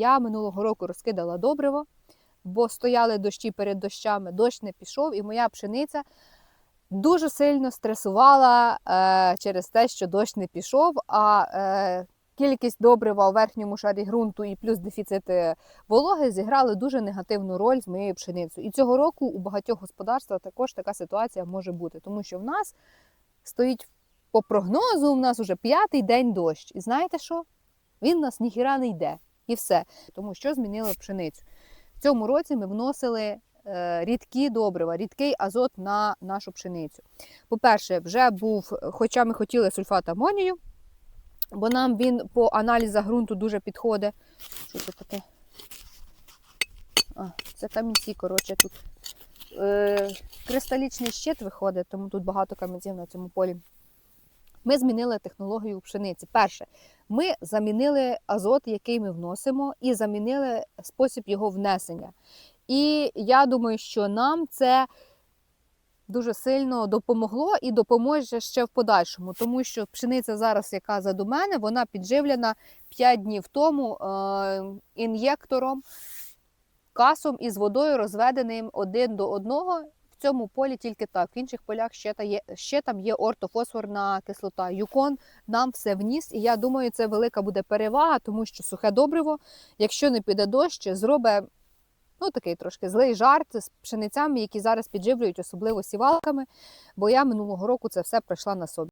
Я минулого року розкидала добриво, бо стояли дощі перед дощами, дощ не пішов, і моя пшениця дуже сильно стресувала е, через те, що дощ не пішов. А е, кількість добрива у верхньому шарі ґрунту і плюс дефіцит е, вологи зіграли дуже негативну роль з моєю пшеницею. І цього року у багатьох господарствах також така ситуація може бути, тому що в нас стоїть по прогнозу, у нас вже п'ятий день дощ. І знаєте що? Він у нас ніхіра не йде. І все. Тому що змінили пшеницю. В цьому році ми вносили е, рідкі добрива, рідкий азот на нашу пшеницю. По-перше, вже був, хоча ми хотіли сульфат амонію, бо нам він по аналізах ґрунту дуже підходить. Що це таке? А, це камінці, коротше, тут е, кристалічний щит виходить, тому тут багато камінців на цьому полі. Ми змінили технологію пшениці. Перше, ми замінили азот, який ми вносимо, і замінили спосіб його внесення. І я думаю, що нам це дуже сильно допомогло і допоможе ще в подальшому, тому що пшениця зараз, яка заду мене, вона підживлена 5 днів тому е, ін'єктором, касом із водою, розведеним один до одного. Цьому полі тільки так, в інших полях ще, та є, ще там є ортофосфорна кислота. Юкон нам все вніс, і я думаю, це велика буде перевага, тому що сухе добриво, якщо не піде дощ, зробить ну, такий трошки злий жарт з пшеницями, які зараз підживлюють, особливо сівалками, бо я минулого року це все пройшла на собі.